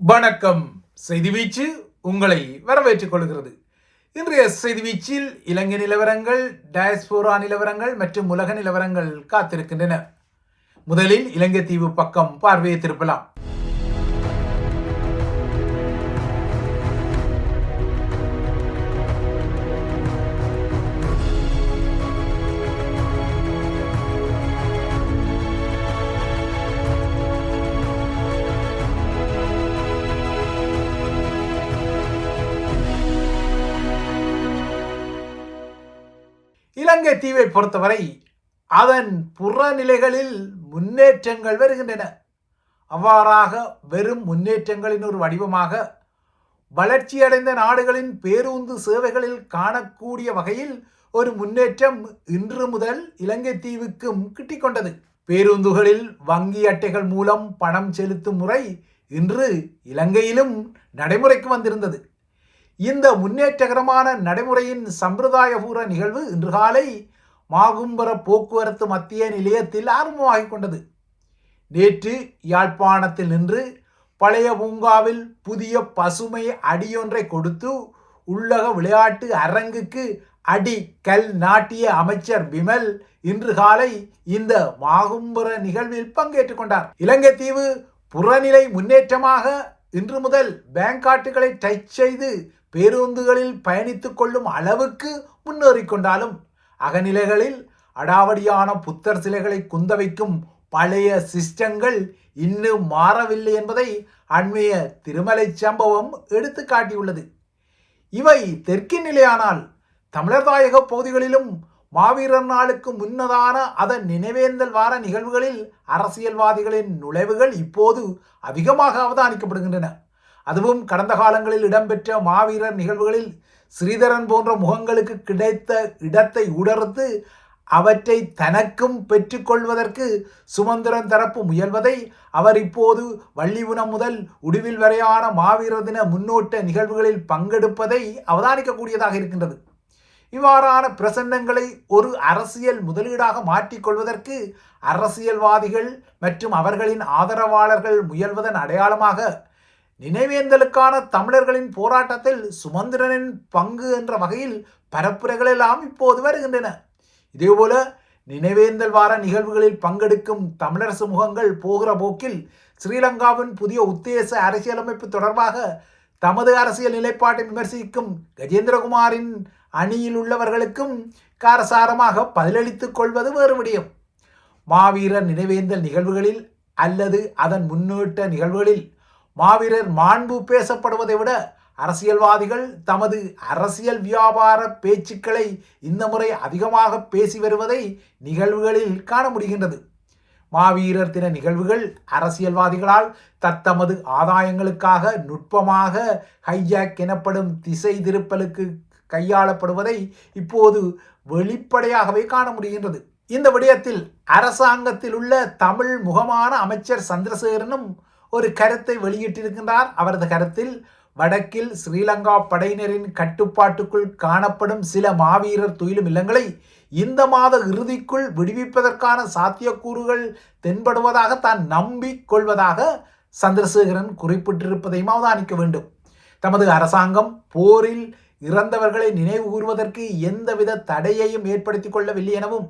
வணக்கம். செய்தி வீச்சு உங்களை வரவேற்றுக் கொள்கிறது. இன்றைய செய்தி வீச்சில் இலங்கை நிலவரங்கள் டயஸ்போரா நிலவரங்கள் மற்றும் உலக நிலவரங்கள் காத்திருக்கின்றன. முதலில் இலங்கை தீவு பக்கம் பார்வையை திருப்பலாம். இலங்கை தீவை பொறுத்தவரை அதன் புறநிலைகளில் முன்னேற்றங்கள் வருகின்றன. அவ்வாறாக வெறும் முன்னேற்றங்களின் ஒரு வடிவமாக வளர்ச்சியடைந்த நாடுகளின் பேருந்து சேவைகளில் காணக்கூடிய வகையில் ஒரு முன்னேற்றம் இன்று முதல் இலங்கை தீவுக்கும் கிட்டிக்கொண்டது. பேருந்துகளில் வங்கி அட்டைகள் மூலம் பணம் செலுத்தும் முறை இன்று இலங்கையிலும் நடைமுறைக்கு வந்திருந்தது. இந்த முன்னேற்றகரமான நடைமுறையின் சம்பிரதாயபூர்வ நிகழ்வு இன்று காலை மாகும்பர போக்குவரத்து மத்திய நிலையத்தில் ஆரம்பமாகிக் கொண்டது. நேற்று யாழ்ப்பாணத்தில் நின்று பழைய பூங்காவில் புதிய பசுமை அடியொன்றை கொடுத்து உள்ளக விளையாட்டு அரங்குக்கு அடி கல் நாட்டிய அமைச்சர் விமல் இன்று காலை இந்த மாகும்புற நிகழ்வில் பங்கேற்றுக் கொண்டார். இலங்கை தீவு புறநிலை முன்னேற்றமாக இன்று முதல் பேங்காட்டுகளை டச் செய்து பேருந்துகளில் பயணித்துக் கொள்ளும் அளவுக்கு முன்னேறிக்கொண்டாலும் அகநிலைகளில் அடாவடியான புத்தர் சிலைகளை குந்தவைக்கும் பழைய சிஸ்டங்கள் இன்னும் மாறவில்லை என்பதை அண்மைய திருமலை சம்பவம் எடுத்து காட்டியுள்ளது. இவை தெற்கின் நிலையானால் தமிழர் தாயக பகுதிகளிலும் மாவீரர் நாளுக்கு முன்னதான அதன் நினைவேந்தல் வார நிகழ்வுகளில் அரசியல்வாதிகளின் நுழைவுகள் இப்போது அதிகமாக அவதானிக்கப்படுகின்றன. அதுவும் கடந்த காலங்களில் இடம்பெற்ற மாவீரர் நிகழ்வுகளில் ஸ்ரீதரன் போன்ற முகங்களுக்கு கிடைத்த இடத்தை உடர்த்து அவற்றை தனக்கும் பெற்றுக்கொள்வதற்கு சுமந்திரன் தரப்பு முயல்வதை அவர் இப்போது வள்ளிவுனம் முதல் உடுவில் வரையான மாவீரர் தின முன்னோட்ட நிகழ்வுகளில் பங்கெடுப்பதை அவதானிக்கக்கூடியதாக இருக்கின்றது. இவ்வாறான பிரசன்னங்களை ஒரு அரசியல் முதலீடாக மாற்றிக்கொள்வதற்கு அரசியல்வாதிகள் மற்றும் அவர்களின் ஆதரவாளர்கள் முயல்வதன் அடையாளமாக நினைவேந்தலுக்கான தமிழர்களின் போராட்டத்தில் சுமந்திரனின் பங்கு என்ற வகையில் பரப்புரைகள் எல்லாம் இப்போது வருகின்றன. இதேபோல நினைவேந்தல் வார நிகழ்வுகளில் பங்கெடுக்கும் தமிழர் சமூகங்கள் போகிற போக்கில் ஸ்ரீலங்காவின் புதிய உத்தேச அரசியலமைப்பு தொடர்பாக தமது அரசியல் நிலைப்பாட்டை விமர்சிக்கும் கஜேந்திரகுமாரின் அணியில் உள்ளவர்களுக்கும் காரசாரமாக பதிலளித்துக் கொள்வது வேறு விடயம். மாவீரர் நினைவேந்தல் நிகழ்வுகளில் அல்லது அதன் முன்னேற்ற நிகழ்வுகளில் மாவீரர் மாண்பு பேசப்படுவதை விட அரசியல்வாதிகள் தமது அரசியல் வியாபார பேச்சுக்களை இந்த முறை அதிகமாக பேசி வருவதை நிகழ்வுகளில் காண முடிகின்றது. மாவீரர் தின நிகழ்வுகள் அரசியல்வாதிகளால் தத்தமது ஆதாயங்களுக்காக நுட்பமாக ஹைஜாக் எனப்படும் திசை திருப்பலுக்கு கையாளப்படுவதை இப்போது வெளிப்படையாகவே காண முடிகின்றது. இந்த விடயத்தில் அரசாங்கத்தில் உள்ள தமிழ் முகமான அமைச்சர் சந்திரசேகரனும் ஒரு கருத்தை வெளியிட்டிருக்கின்றார். அவரது கருத்தில் வடக்கில் ஸ்ரீலங்கா படையினரின் கட்டுப்பாட்டுக்குள் காணப்படும் சில மாவீரர் துயிலும் இல்லங்களை இந்த மாத இறுதிக்குள் விடுவிப்பதற்கான சாத்தியக்கூறுகள் தென்படுவதாக தான் நம்பிக் கொள்வதாக சந்திரசேகரன் குறிப்பிட்டிருப்பதையும் அவதானிக்க வேண்டும். தமது அரசாங்கம் போரில் இறந்தவர்களை நினைவு கூறுவதற்கு எந்தவித தடையையும் ஏற்படுத்திக் கொள்ளவில்லை எனவும்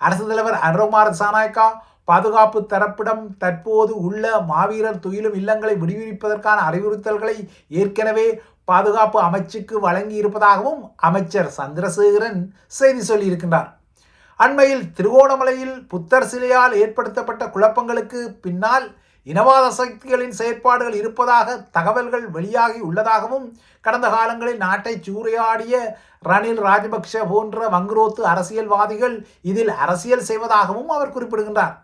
அரசு தலைவர் அனுரகுமார சாநாயக்கா பாதுகாப்பு தரப்பிடம் தற்போது உள்ள மாவீரர் துயிலும் இல்லங்களை விடுவிப்பதற்கான அறிவுறுத்தல்களை ஏற்கனவே பாதுகாப்பு அமைச்சுக்கு வழங்கி இருப்பதாகவும் அமைச்சர் சந்திரசேகரன் செய்தி சொல்லியிருக்கின்றார். அண்மையில் திருகோணமலையில் புத்தர் சிலையால் ஏற்படுத்தப்பட்ட குழப்பங்களுக்கு பின்னால் இனவாத சக்திகளின் செயற்பாடுகள் இருப்பதாக தகவல்கள் வெளியாகி உள்ளதாகவும் கடந்த காலங்களில் நாட்டை சூறையாடிய ரணில் ராஜபக்ஷ போன்ற வங்குரோத்து அரசியல்வாதிகள் இதில் அரசியல் செய்வதாகவும் அவர் குறிப்பிடுகின்றார்.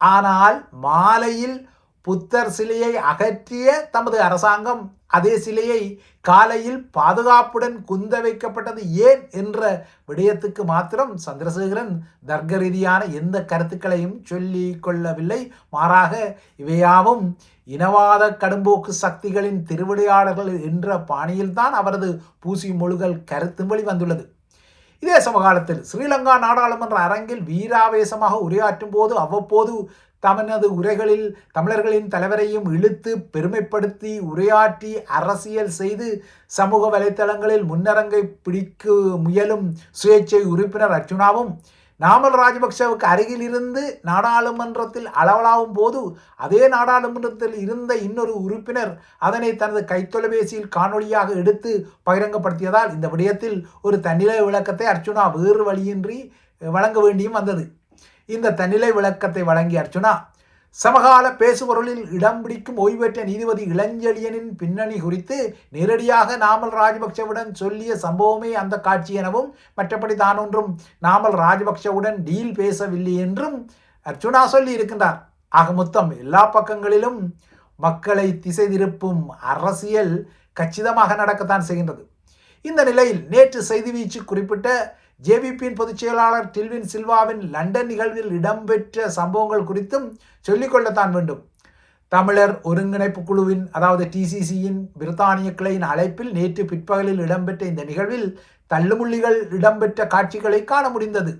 ஆனால் மாலையில் புத்தர் சிலையை அகற்றிய தமது அரசாங்கம் அதே சிலையை காலையில் பாதுகாப்புடன் குந்த வைக்கப்பட்டது ஏன் என்ற விடயத்துக்கு மாத்திரம் சந்திரசேகரன் தர்க்க ரீதியான எந்த கருத்துக்களையும் சொல்லி கொள்ளவில்லை. மாறாக இவையாவும் இனவாத கடும்போக்கு சக்திகளின் திருவிளையாடல்கள் என்ற பாணியில்தான் அவரது பூசி மொழிகள் கருத்து வெளிவந்துள்ளது. இதே சமகாலத்தில் ஸ்ரீலங்கா நாடாளுமன்ற அரங்கில் வீராவேசமாக உரையாற்றும் போது அவ்வப்போது தமனது உரைகளில் தமிழர்களின் தலைவரையும் இழுத்து பெருமைப்படுத்தி உரையாற்றி அரசியல் செய்து சமூக வலைத்தளங்களில் முன்னரங்கை பிடிக்க முயலும் சுயேட்சை உறுப்பினர் அர்ச்சுனாவும் நாமல் ராஜபக்சவுக்கு அருகில் இருந்து நாடாளுமன்றத்தில் அளவலாவும் போது அதே நாடாளுமன்றத்தில் இருந்த இன்னொரு உறுப்பினர் அதனை தனது கைத்தொலைபேசியில் காணொலியாக எடுத்து பகிரங்கப்படுத்தியதால் இந்த விடயத்தில் ஒரு தன்னிலை விளக்கத்தை அர்ச்சுனா வேறு வழியின்றி வழங்க வேண்டியும் வந்தது. இந்த தன்னிலை விளக்கத்தை வழங்கிய அர்ச்சுனா சமகால பேசுபொருளில் இடம் பிடிக்கும் ஓய்வு நீதிபதி இளஞ்செழியனின் பின்னணி குறித்து நேரடியாக நாமல் ராஜபக்சவுடன் சொல்லிய சம்பவமே அந்த காட்சி எனவும் மற்றபடி தான் ஒன்றும் நாமல் ராஜபக்சவுடன் டீல் பேசவில்லை என்றும் அர்ச்சுனா சொல்லி இருக்கின்றார். ஆக மொத்தம் எல்லா பக்கங்களிலும் மக்களை திசை திருப்பும் அரசியல் கச்சிதமாக நடக்கத்தான் செய்கின்றது. இந்த நிலையில் நேற்று செய்தி வீச்சு குறிப்பிட்ட ஜேவிபியின் பொதுச் செயலாளர் டில்வின் சில்வாவின் லண்டன் நிகழ்வில் இடம்பெற்ற சம்பவங்கள் குறித்தும் சொல்லிக்கொள்ளத்தான் வேண்டும். தமிழர் ஒருங்கிணைப்பு குழுவின் அதாவது டிசிசியின் பிரித்தானிய கிளையின் அழைப்பில் நேற்று பிற்பகலில் இடம்பெற்ற இந்த நிகழ்வில் தள்ளுமுள்ளிகள் இடம்பெற்ற காட்சிகளை காண முடிந்தது.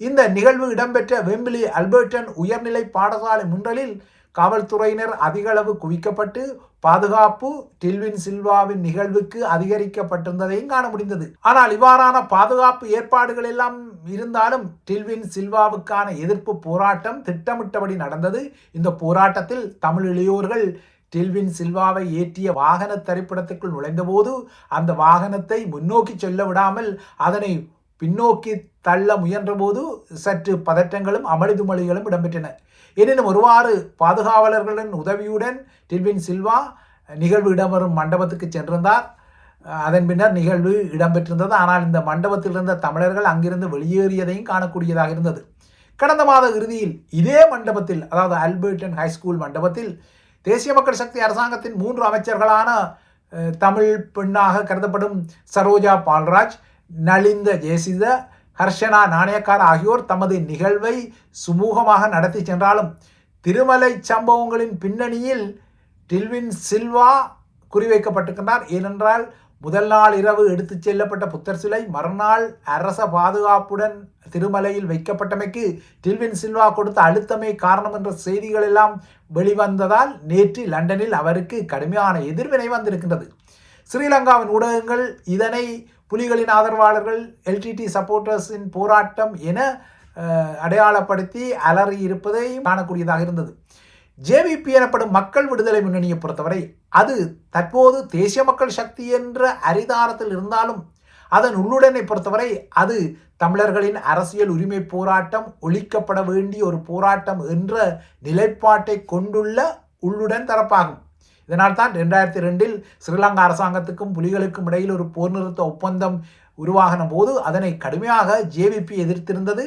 இந்த நிகழ்வு இடம்பெற்ற வெம்பிலி அல்பர்டன் உயர்நிலை பாடசாலை முன்றலில் காவல்துறையினர் அதிகளவு குவிக்கப்பட்டு பாதுகாப்பு டில்வின் சில்வாவின் நிகழ்வுக்கு அதிகரிக்கப்பட்டிருந்ததையும் காண முடிந்தது. ஆனால் இவ்வாறான பாதுகாப்பு ஏற்பாடுகள் எல்லாம் இருந்தாலும் டில்வின் சில்வாவுக்கான எதிர்ப்பு போராட்டம் திட்டமிட்டபடி நடந்தது. இந்த போராட்டத்தில் தமிழ் இளையோர்கள் டில்வின் சில்வாவை ஏற்றிய வாகன திரைப்படத்துக்குள் நுழைந்தபோது அந்த வாகனத்தை முன்னோக்கி செல்ல விடாமல் அதனை பின்னோக்கி தள்ள முயன்றபோது சற்று பதற்றங்களும் அமளிதுமளிகளும் இடம்பெற்றன. எனினும் ஒருவாறு பாதுகாவலர்களின் உதவியுடன் டில்வின் சில்வா நிகழ்வு இடம்பெறும் மண்டபத்துக்கு சென்றிருந்தார். அதன் பின்னர் நிகழ்வு இடம்பெற்றிருந்தது. ஆனால் இந்த மண்டபத்தில் இருந்த தமிழர்கள் அங்கிருந்து வெளியேறியதையும் காணக்கூடியதாக இருந்தது. கடந்த மாத இறுதியில் இதே மண்டபத்தில் அதாவது அல்பர்டன் ஹைஸ்கூல் மண்டபத்தில் தேசிய மக்கள் சக்தி அரசாங்கத்தின் மூன்று அமைச்சர்களான தமிழ் பெண்ணாக கருதப்படும் சரோஜா பால்ராஜ் நலிந்த ஜெயசித ஹர்ஷனா நாணயக்கார் ஆகியோர் தமது நிகழ்வை சுமூகமாக நடத்தி சென்றாலும் திருமலை சம்பவங்களின் பின்னணியில் டில்வின் சில்வா குறிவைக்கப்பட்டிருக்கின்றார். ஏனென்றால் முதல் நாள் இரவு எடுத்துச் செல்லப்பட்ட புத்தர் சிலை மறுநாள் அரச பாதுகாப்புடன் திருமலையில் வைக்கப்பட்டமைக்கு டில்வின் சில்வா கொடுத்த அழுத்தமே காரணம் என்ற செய்திகள் எல்லாம் வெளிவந்ததால் நேற்று லண்டனில் அவருக்கு கடுமையான எதிர்வினை வந்திருக்கின்றது. ஸ்ரீலங்காவின் ஊடகங்கள் இதனை புலிகளின் ஆதரவாளர்கள் எல்டிடி சப்போர்ட்டர்ஸின் போராட்டம் என அடையாளப்படுத்தி அலறி இருப்பதை காணக்கூடியதாக இருந்தது. ஜேவிபி எனப்படும் மக்கள் விடுதலை முன்னணியை பொறுத்தவரை அது தற்போது தேசிய மக்கள் சக்தி என்ற அரிதாரத்தில் இருந்தாலும் அதன் உள்ளுடனை பொறுத்தவரை அது தமிழர்களின் அரசியல் உரிமை போராட்டம் ஒழிக்கப்பட வேண்டிய ஒரு போராட்டம் என்ற நிலைப்பாட்டை கொண்டுள்ள உள்ளுடன் தரப்பாகும். இதனால் தான் ரெண்டாயிரத்தி ரெண்டில் ஸ்ரீலங்கா அரசாங்கத்துக்கும் புலிகளுக்கும் இடையில் ஒரு போர் நிறுத்த ஒப்பந்தம் உருவாகின போது அதனை கடுமையாக ஜேவிபி எதிர்த்திருந்தது.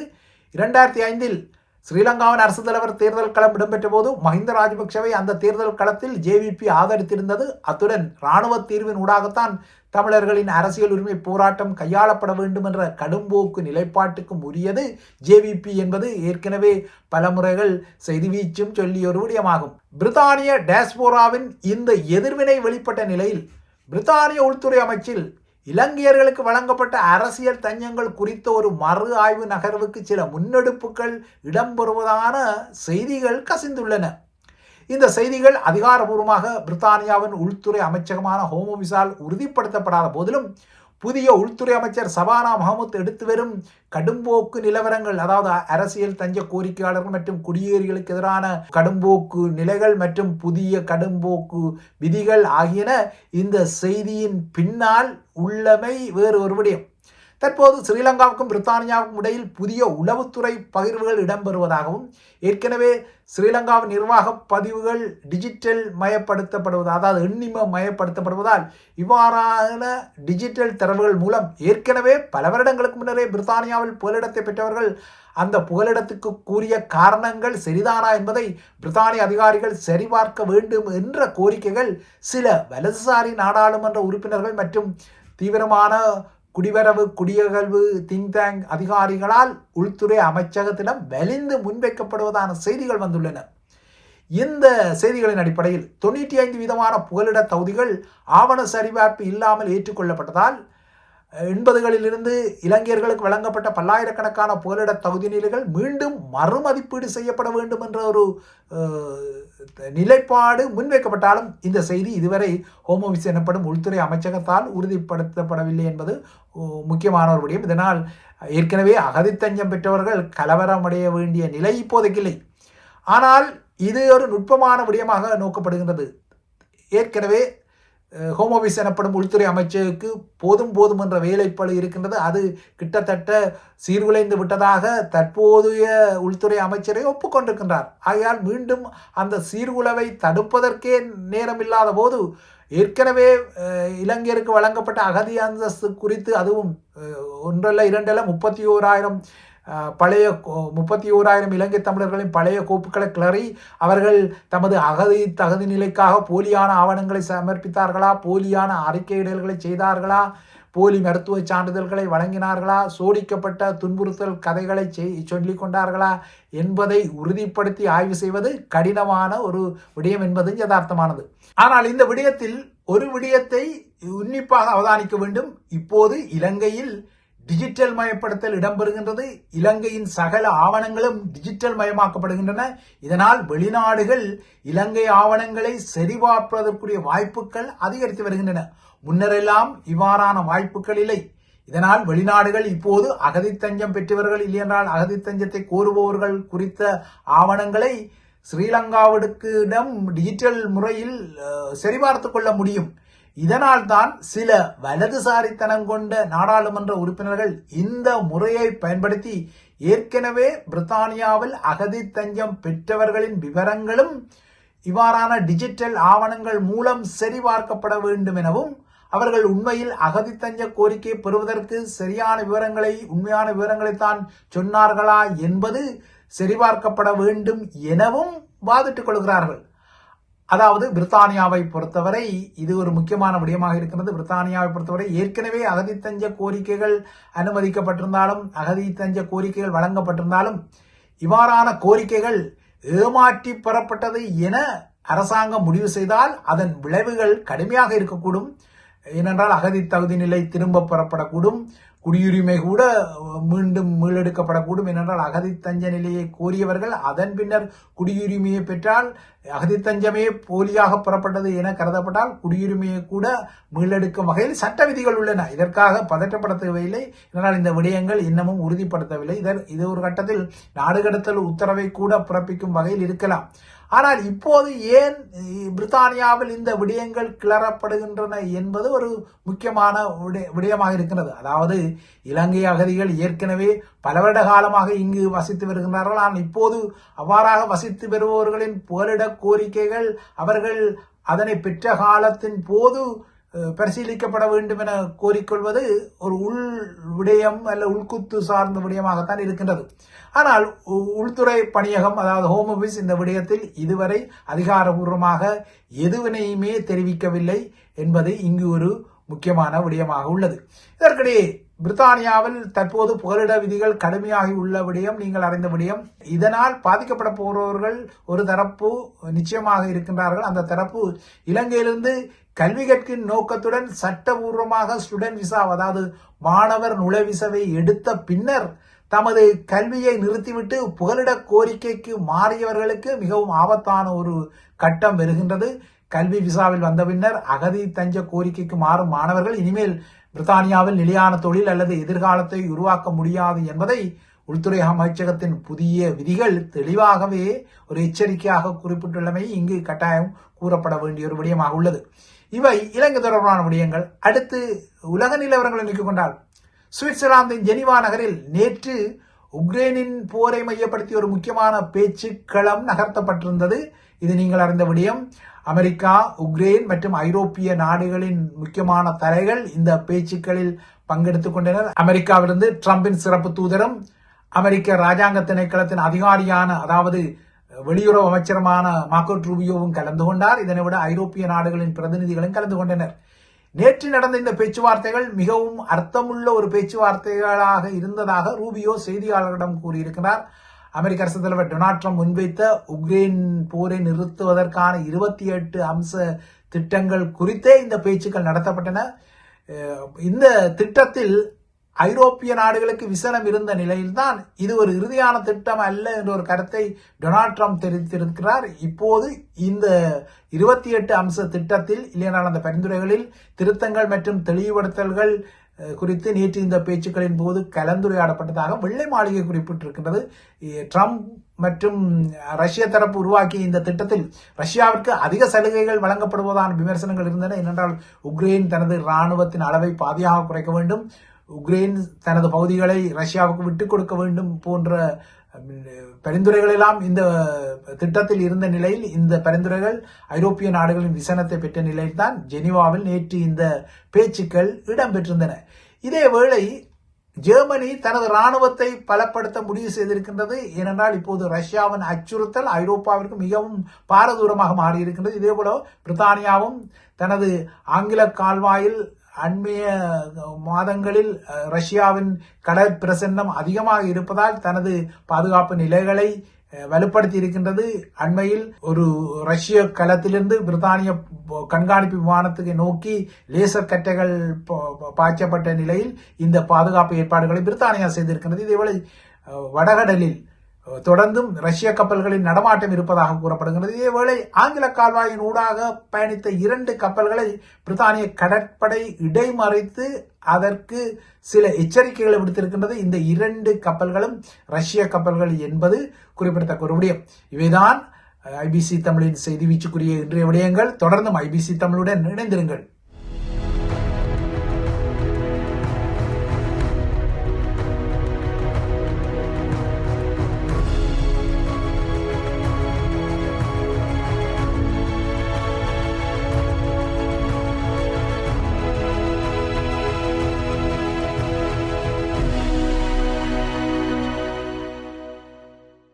இரண்டாயிரத்தி ஐந்தில் ஸ்ரீலங்காவின் அரசு தலைவர் தேர்தல் களம் இடம்பெற்ற போது மஹிந்த ராஜபக்சவை அந்த தேர்தல் களத்தில் ஜேவிபி ஆதரித்திருந்தது. அத்துடன் இராணுவ தீர்வின் ஊடாகத்தான் தமிழர்களின் அரசியல் உரிமை போராட்டம் கையாளப்பட வேண்டும் என்ற கடும்போக்கு நிலைப்பாட்டுக்கும் உரியது. ஜேவிபி என்பது ஏற்கனவே பல முறைகள் செய்தி வீச்சும் சொல்லிய ஒரு விடயமாகும். பிரித்தானிய டேஸ்போராவின் இந்த எதிர்வினை வெளிப்பட்ட நிலையில் பிரித்தானிய உள்துறை அமைச்சில் இலங்கையர்களுக்கு வழங்கப்பட்ட அரசியல் தஞ்சங்கள் குறித்த ஒரு மறு ஆய்வு நகர்வுக்கு சில முன்னெடுப்புகள் இடம்பெறுவதான செய்திகள் கசிந்துள்ளன. இந்த செய்திகள் அதிகாரபூர்வமாக பிரித்தானியாவின் உள்துறை அமைச்சகமான ஹோமோவிசால் உறுதிப்படுத்தப்படாத போதிலும் புதிய உள்துறை அமைச்சர் சபானா மஹமுத் எடுத்து வரும் கடும்போக்கு நிலவரங்கள் அதாவது அரசியல் தஞ்ச கோரிக்கையாளர்கள் மற்றும் குடியேறிகளுக்கு எதிரான கடும்போக்கு நிலைகள் மற்றும் புதிய கடும்போக்கு விதிகள் ஆகியன இந்த செய்தியின் பின்னால் உள்ளமை வேறு ஒரு விடயம். தற்போது ஸ்ரீலங்காவுக்கும் பிரித்தானியாவுக்கும் இடையில் புதிய உளவுத்துறை பகிர்வுகள் இடம்பெறுவதாகவும் ஏற்கனவே ஸ்ரீலங்காவின் நிர்வாக பதிவுகள் டிஜிட்டல் மயப்படுத்தப்படுவது அதாவது எண்ணிம மயப்படுத்தப்படுவதால் இவ்வாறான டிஜிட்டல் தரவுகள் மூலம் ஏற்கனவே பல வருடங்களுக்கு முன்னரே பிரித்தானியாவில் புகலிடத்தை பெற்றவர்கள் அந்த புகலிடத்துக்கு கூறிய காரணங்கள் சரிதானா என்பதை பிரித்தானிய அதிகாரிகள் சரிபார்க்க வேண்டும் என்ற கோரிக்கைகள் சில வலதுசாரி நாடாளுமன்ற உறுப்பினர்கள் மற்றும் தீவிரமான குடிவரவு குடியகழ்வு திங்க் அதிகாரிகளால் உள்துறை அமைச்சகத்திடம் வலிந்து முன்வைக்கப்படுவதான செய்திகள் வந்துள்ளன. இந்த செய்திகளின் அடிப்படையில் தொண்ணூற்றி ஐந்து விதமான புகலிட தகுதிகள் ஆவண சரிபார்ப்பு இல்லாமல் ஏற்றுக்கொள்ளப்பட்டதால் எண்பதுகளிலிருந்து இலங்கையர்களுக்கு வழங்கப்பட்ட பல்லாயிரக்கணக்கான புகலிட தகுதி நிலைகள் மீண்டும் மறுமதிப்பீடு செய்யப்பட வேண்டும் என்ற ஒரு நிலைப்பாடு முன்வைக்கப்பட்டாலும் இந்த செய்தி இதுவரை ஹோம் ஆஃபீஸ் எனப்படும் உள்துறை அமைச்சகத்தால் உறுதிப்படுத்தப்படவில்லை என்பது முக்கியமான ஒரு விடயம். இதனால் ஏற்கனவே அகதித்தஞ்சம் பெற்றவர்கள் கலவரமடைய வேண்டிய நிலை இப்போதைக்கு இல்லை. ஆனால் இது ஒரு நுட்பமான விடயமாக நோக்கப்படுகின்றது. ஏற்கனவே ஹோம் ஆஃபீஸ் எனப்படும் உள்துறை அமைச்சருக்கு போதும் போதும் என்ற வேலைப்பழு இருக்கின்றது. அது கிட்டத்தட்ட சீர்குலைந்து விட்டதாக தற்போதைய உள்துறை அமைச்சரை ஒப்புக்கொண்டிருக்கின்றார். ஆகையால் மீண்டும் அந்த சீர்குலைவை தடுப்பதற்கே நேரமில்லாத போது ஏற்கனவே இலங்கையருக்கு வழங்கப்பட்ட அகதி அந்தஸ்து குறித்து அதுவும் ஒன்றல்ல இரண்டல்ல முப்பத்தி ஓராயிரம் பழைய கோ- முப்பத்தி ஓராயிரம் இலங்கை தமிழர்களின் பழைய கோப்புக்களை கிளறி அவர்கள் தமது அகதி தகுதி நிலைக்காக போலியான ஆவணங்களை சமர்ப்பித்தார்களா? போலியான அறிக்கையிடல்களை செய்தார்களா? போலி மருத்துவ சான்றிதழ்களை வழங்கினார்களா? சோடிக்கப்பட்ட துன்புறுத்தல் கதைகளை செய் சொல்லிக் கொண்டார்களா? என்பதை உறுதிப்படுத்தி ஆய்வு செய்வது கடினமான ஒரு விடயம் என்பது யதார்த்தமானது. ஆனால் இந்த விடயத்தில் ஒரு விடயத்தை உன்னிப்பாக அவதானிக்க வேண்டும். இப்போது இலங்கையில் டிஜிட்டல் மயப்படுத்தல் இடம்பெறுகின்றது. இலங்கையின் சகல ஆவணங்களும் டிஜிட்டல் மயமாக்கப்படுகின்றன இதனால் வெளிநாடுகள் இலங்கை ஆவணங்களை சரிபார்ப்பதற்குரிய வாய்ப்புகள் அதிகரித்து வருகின்றன. முன்னரெல்லாம் இவ்வாறான வாய்ப்புகள் இல்லை. இதனால் வெளிநாடுகள் இப்போது அகதித்தஞ்சம் பெற்றவர்கள் இல்லையென்றால் அகதித்தஞ்சத்தை கோருபவர்கள் குறித்த ஆவணங்களை ஸ்ரீலங்காவிடம் டிஜிட்டல் முறையில் அஹ், சரிபார்த்துக் கொள்ள முடியும். இதனால் தான் சில வலதுசாரித்தனம் கொண்ட நாடாளுமன்ற உறுப்பினர்கள் இந்த முறையை பயன்படுத்தி ஏற்கனவே பிரித்தானியாவில் அகதி தஞ்சம் பெற்றவர்களின் விவரங்களும் இவ்வாறான டிஜிட்டல் ஆவணங்கள் மூலம் சரிபார்க்கப்பட வேண்டும் எனவும் அவர்கள் உண்மையில் அகதி தஞ்ச கோரிக்கை பெறுவதற்கு சரியான விவரங்களை உண்மையான விவரங்களை தான் சொன்னார்களா என்பது சரிபார்க்கப்பட வேண்டும் எனவும் வாதிட்டுக் கொள்கிறார்கள். அதாவது பிரித்தானியாவை பொறுத்தவரை இது ஒரு முக்கியமான விடயமாக இருக்கிறது. பிரித்தானியாவை பொறுத்தவரை ஏற்கனவே அகதி தஞ்ச கோரிக்கைகள் அனுமதிக்கப்பட்டிருந்தாலும் அகதி தஞ்ச கோரிக்கைகள் வழங்கப்பட்டிருந்தாலும் இவ்வாறான கோரிக்கைகள் ஏமாற்றி பெறப்பட்டது என அரசாங்கம் முடிவு செய்தால் அதன் விளைவுகள் கடுமையாக இருக்கக்கூடும். ஏனென்றால் அகதி தகுதி நிலை திரும்ப பெறப்படக்கூடும். குடியுரிமை கூட மீண்டும் மீளெடுக்கப்படக்கூடும். ஏனென்றால் அகதி தஞ்ச நிலையை கோரியவர்கள் அதன் பின்னர் குடியுரிமையை பெற்றால் அகதித்தஞ்சமே போலியாக புறப்பட்டது என கருதப்பட்டால் குடியுரிமையை கூட மீளெடுக்கும் வகையில் சட்ட விதிகள் உள்ளன. இதற்காக பதற்றப்படுத்தவில்லை. இதனால் இந்த விடயங்கள் இன்னமும் உறுதிப்படுத்தவில்லை. இதர் இது ஒரு கட்டத்தில் நாடு கடத்தல் உத்தரவை கூட பிறப்பிக்கும் வகையில் இருக்கலாம். ஆனால் இப்போது ஏன் பிரித்தானியாவில் இந்த விடயங்கள் கிளறப்படுகின்றன என்பது ஒரு முக்கியமான விட விடயமாக இருக்கிறது. அதாவது இலங்கை அகதிகள் ஏற்கனவே பல வருட காலமாக இங்கு வசித்து வருகின்றார்கள். ஆனால் இப்போது அவ்வாறாக வசித்து வருபவர்களின் புகலிட கோரிக்கைகள் அவர்கள் அதனை பெற்ற காலத்தின் போது பரிசீலிக்கப்பட வேண்டும் என கோரிக்கொள்வது ஒரு உள் விடயம் அல்ல உள்குத்து சார்ந்த விடயமாகத்தான் இருக்கின்றது. ஆனால் உ- உள்துறை பணியகம் அதாவது ஹோம் ஆஃபீஸ் இந்த விடயத்தில் இதுவரை அதிகாரபூர்வமாக எதுவினையுமே தெரிவிக்கவில்லை என்பது இங்கு ஒரு முக்கியமான விடயமாக உள்ளது. இதற்கிடையே பிரித்தானியாவில் தற்போது புகலிட விதிகள் கடுமையாகி உள்ள விடயம் நீங்கள் அறிந்த விடயம். இதனால் பாதிக்கப்பட போகிறவர்கள் ஒரு தரப்பு நிச்சயமாக இருக்கின்றார்கள். அந்த தரப்பு இலங்கையிலிருந்து கல்வி கற்கும் நோக்கத்துடன் சட்டபூர்வமாக ஸ்டூடெண்ட் விசா அதாவது மாணவர் நுழைவிசாவை எடுத்த பின்னர் தமது கல்வியை நிறுத்திவிட்டு புகலிட கோரிக்கைக்கு மாறியவர்களுக்கு மிகவும் ஆபத்தான ஒரு கட்டம் வருகின்றது. கல்வி விசாவில் வந்த பின்னர் அகதி தஞ்ச கோரிக்கைக்கு மாறும் மாணவர்கள். இனிமேல் பிரித்தானியாவில் நிலையான தொழில் அல்லது எதிர்காலத்தை உருவாக்க முடியாது என்பதை உள்துறை அமைச்சகத்தின் புதிய விதிகள் தெளிவாகவே ஒரு எச்சரிக்கையாக குறிப்பிட்டுள்ளமை இங்கு கட்டாயம் கூறப்பட வேண்டிய ஒரு விடயமாக உள்ளது. இவை இலங்கை தொடர்பான விடயங்கள். அடுத்து உலக நிலவரங்களை நோக்கிக் கொண்டால் சுவிட்சர்லாந்தின் ஜெனிவா நகரில் நேற்று உக்ரைனின் போரை மையப்படுத்தி ஒரு முக்கியமான பேச்சுக்களம் நகர்த்தப்பட்டிருந்தது. இது நீங்கள் அறிந்த விடயம். அமெரிக்கா உக்ரைன் மற்றும் ஐரோப்பிய நாடுகளின் முக்கியமான தலைகள் இந்த பேச்சுக்களில் பங்கெடுத்துக் கொண்டனர். அமெரிக்காவிலிருந்து டிரம்பின் சிறப்பு தூதரும் அமெரிக்க ராஜாங்க திணைக்களத்தின் அதிகாரியான அதாவது வெளியுறவு அமைச்சருமான மார்க்கோ ரூபியோவும் கலந்து கொண்டார். இதனை விட ஐரோப்பிய நாடுகளின் பிரதிநிதிகளும் கலந்து கொண்டனர். நேற்று நடந்த இந்த பேச்சுவார்த்தைகள் மிகவும் அர்த்தமுள்ள ஒரு பேச்சுவார்த்தைகளாக இருந்ததாக ரூபியோ செய்தியாளர்களிடம் கூறியிருக்கிறார். அமெரிக்க அரசு தலைவர் டொனால்ட் ட்ரம்ப் முன்வைத்த உக்ரைன் போரை நிறுத்துவதற்கான இருபத்தி எட்டு அம்ச திட்டங்கள் குறித்தே இந்த பேச்சுக்கள் நடத்தப்பட்டன. இந்த திட்டத்தில் ஐரோப்பிய நாடுகளுக்கு விசனம் இருந்த நிலையில்தான் இது ஒரு இறுதியான திட்டம் அல்ல என்ற ஒரு கருத்தை டொனால்ட் ட்ரம்ப் தெரிவித்திருக்கிறார். இப்போது இந்த இருபத்தி எட்டு அம்ச திட்டத்தில் இல்லையென்றால் அந்த பரிந்துரைகளில் திருத்தங்கள் மற்றும் தெளிவுபடுத்தல்கள் குறித்து நேற்று இந்த பேச்சுக்களின் போது கலந்துரையாடப்பட்டதாக வெள்ளை மாளிகை குறிப்பிட்டிருக்கின்றது. ட்ரம்ப் மற்றும் ரஷ்ய தரப்பு உருவாக்கிய இந்த திட்டத்தில் ரஷ்யாவிற்கு அதிக சலுகைகள் வழங்கப்படுவதான விமர்சனங்கள் இருந்தன. ஏனென்றால் உக்ரைன் தனது ராணுவத்தின் அளவை பாதியாக குறைக்க வேண்டும். உக்ரைன் தனது பகுதிகளை ரஷ்யாவுக்கு விட்டுக் கொடுக்க வேண்டும் போன்ற பரிந்துரைகளெல்லாம் பரிந்துரைகள் எல்லாம் இந்த திட்டத்தில் இருந்த நிலையில் இந்த பரிந்துரைகள் ஐரோப்பிய நாடுகளின் விசனத்தை பெற்ற நிலையில்தான் ஜெனீவாவில் நேற்று இந்த பேச்சுக்கள் இடம்பெற்றிருந்தன. இதேவேளை ஜெர்மனி தனது ராணுவத்தை பலப்படுத்த முடிவு செய்திருக்கின்றது. ஏனென்றால் இப்போது ரஷ்யாவின் அச்சுறுத்தல் ஐரோப்பாவிற்கு மிகவும் பாரதூரமாக மாறியிருக்கின்றது. இதேபோல பிரித்தானியாவும் தனது ஆங்கில கால்வாயில் அண்மைய மாதங்களில் ரஷ்யாவின் கடல் பிரசன்னம் அதிகமாக இருப்பதால் தனது பாதுகாப்பு நிலைகளை வலுப்படுத்தி இருக்கின்றது. அண்மையில் ஒரு ரஷ்ய களத்திலிருந்து பிரித்தானிய கண்காணிப்பு விமானத்துக்கு நோக்கி லேசர் கட்டைகள் பாய்ச்சப்பட்ட நிலையில் இந்த பாதுகாப்பு ஏற்பாடுகளை பிரித்தானியா செய்திருக்கின்றது. இதேவேளை வடகடலில் தொடர்ந்தும் ரஷ்ய கப்பல்களின் நடமாட்டம் இருப்பதாக கூறப்படுகிறது. இதேவேளை ஆங்கில கால்வாயின் ஊடாக பயணித்த இரண்டு கப்பல்களை பிரித்தானிய கடற்படை இடைமறித்து அதற்கு சில எச்சரிக்கைகளை விடுத்திருக்கின்றது. இந்த இரண்டு கப்பல்களும் ரஷ்ய கப்பல்கள் என்பது குறிப்பிடத்தக்க ஒரு விடயம். இவைதான் ஐபிசி தமிழின் செய்தி வீச்சுக்குரிய இன்றைய விடயங்கள். தொடர்ந்தும் ஐபிசி தமிழுடன் இணைந்திருங்கள்.